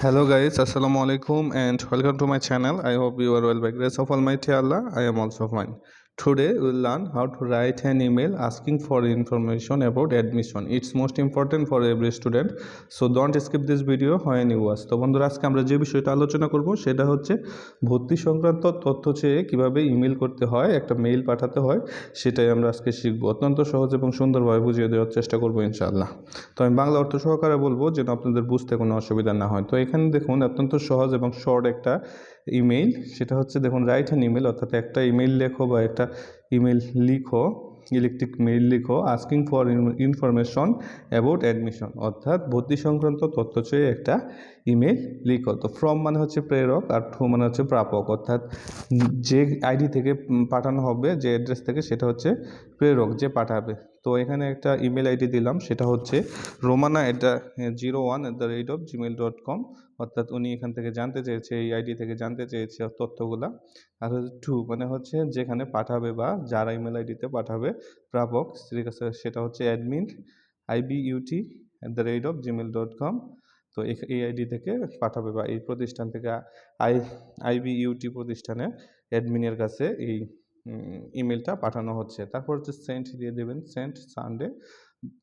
Hello guys, Assalamu alaikum and welcome to my channel. I hope you are well by grace of Almighty Allah. I am also fine. Today we will learn how to write an email asking for information about admission. It's most important for every student. So don't skip this video when you watch. তো বন্ধুরা, আজকে আমরা যে বিষয়টা আলোচনা করব, সেটা হচ্ছে ভর্তি সংক্রান্ত তথ্য চেয়ে কীভাবে ইমেল করতে হয়, একটা মেইল পাঠাতে হয়, সেটাই আমরা আজকে শিখব অত্যন্ত সহজ এবং সুন্দরভাবে বুঝিয়ে দেওয়ার চেষ্টা করব, ইনশাআল্লাহ তো আমি বাংলা অর্থ সহকারে বলব যেন আপনাদের বুঝতে কোনো অসুবিধা না হয় তো এখানে দেখুন, অত্যন্ত সহজ এবং শর্ট একটা ইমেইল, সেটা হচ্ছে দেখুন রাইট অ্যান ইমেল অর্থাৎ একটা ইমেইল লেখো বা একটা ইমেল লিখো ইলেকট্রিক মেইল লিখো asking for information about admission অর্থাৎ ভর্তি সংক্রান্ত তথ্য চেয়ে একটা ইমেল লিখো। তো ফ্রম মানে হচ্ছে প্রেরক আর টু মানে হচ্ছে প্রাপক, অর্থাৎ যে আইডি থেকে পাঠানো হবে, যে অ্যাড্রেস থেকে সেটা হচ্ছে প্রেরক যে পাঠাবে। তো এখানে একটা ইমেল আইডি দিলাম, সেটা হচ্ছে Romana at the zero one at the rate of Gmail dot com অর্থাৎ উনি এখান থেকে জানতে চেয়েছে, এই আইডি থেকে জানতে চেয়েছে তথ্যগুলা। আর হচ্ছে টু মানে হচ্ছে যেখানে পাঠাবে বা যারা ইমেল আইডিতে পাঠাবে, প্রাপক সেটা হচ্ছে admin IUT at the rate of Gmail dot com তো এই আইডি থেকে পাঠাবে বা এই প্রতিষ্ঠান থেকে আই আইবিইউটি প্রতিষ্ঠানের অ্যাডমিনের কাছে এই ইমেলটা পাঠানো হচ্ছে। তারপর হচ্ছে সেন্ট দিয়ে দেবেন। Sent Sunday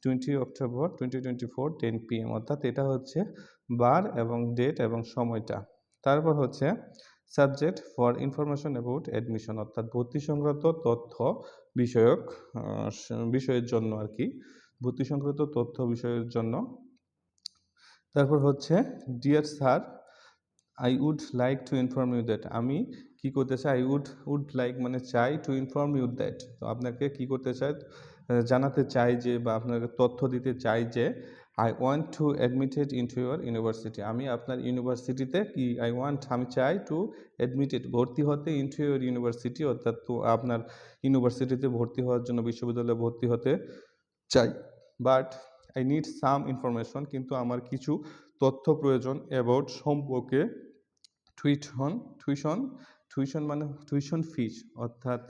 twenty October twenty twenty four ten PM অর্থাৎ এটা হচ্ছে বার এবং ডেট এবং সময়টা। তারপর হচ্ছে subject for information about admission অর্থাৎ ভর্তি সংক্রান্ত তথ্য বিষয়ক বিষয়ের জন্য আর কি। ভর্তি সংক্রান্ত তথ্য বিষয়ের জন্য। তারপর হচ্ছে dear sir I would like to inform you that আমি কি করতে চাই? আই উড উড লাইক মানে চাই টু ইনফর্ম ইউ দ্যাট তো আপনাকে কি করতে চাই? জানাতে চাই যে বা আপনাকে তথ্য দিতে চাই যে I want to admitted into your university আমি আপনার ইউনিভার্সিটিতে কি আই ওয়ান্ট আমি চাই টু অ্যাডমিটেড ভর্তি হতে ইনটু ইউর ইউনিভার্সিটি অর্থাৎ তো আপনার ইউনিভার্সিটিতে ভর্তি হওয়ার জন্য, বিশ্ববিদ্যালয়ে ভর্তি হতে চাই। But I need some information কিন্তু আমার কিছু তথ্য প্রয়োজন অ্যাবাউট সম্পর্কে টুইশন টিউশন টিউশন মানে টিউশন ফিস অর্থাৎ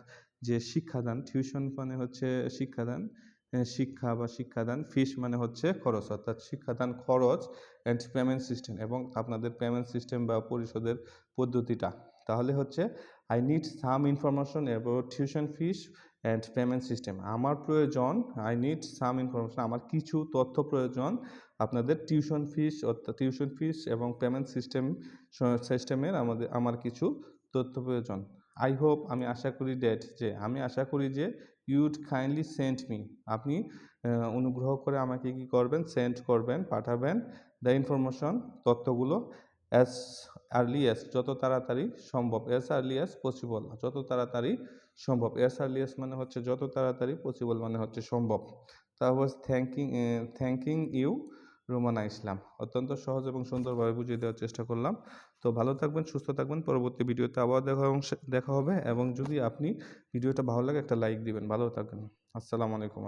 যে শিক্ষাদান টিউশন মানে হচ্ছে শিক্ষাদান শিক্ষা বা শিক্ষাদান ফিস মানে হচ্ছে খরচ অর্থাৎ শিক্ষাদান খরচ অ্যান্ড পেমেন্ট সিস্টেম এবং আপনাদের পেমেন্ট সিস্টেম বা পরিশোধের পদ্ধতিটা। তাহলে হচ্ছে I need some information about tuition fees and payment system আমার প্রয়োজন আই নিড সাম ইনফরমেশন আমার কিছু তথ্য প্রয়োজন, আপনাদের টিউশন ফিস অর্থাৎ টিউশন ফিস এবং পেমেন্ট সিস্টেম সিস্টেমের আমাদের, আমার কিছু তথ্য প্রয়োজন। আই হোপ আমি আশা করি ডেট যে, আমি আশা করি যে ইউড কাইন্ডলি সেন্ড মি আপনি অনুগ্রহ করে আমাকে কি করবেন? সেন্ড করবেন, পাঠাবেন দ্য ইনফরমেশন তথ্যগুলো অ্যাজ আর্লি অ্যাজ যত তাড়াতাড়ি সম্ভব অ্যাজ আর্লি অ্যাজ পসিবল যত তাড়াতাড়ি সম্ভব অ্যাজ আর্লি অ্যাজ মানে হচ্ছে যত তাড়াতাড়ি পসিবল মানে হচ্ছে সম্ভব। তারপর thanking thanking you Romana Islam. অত্যন্ত সহজ এবং সুন্দরভাবে বুঝিয়ে দেওয়ার চেষ্টা করলাম। তো ভালো থাকবেন, সুস্থ থাকবেন, পরবর্তী ভিডিওতে আবার দেখা এবং দেখা হবে। এবং যদি আপনি ভিডিওটা ভালো লাগে, একটা লাইক দিবেন। ভালো থাকবেন। আসসালামু আলাইকুম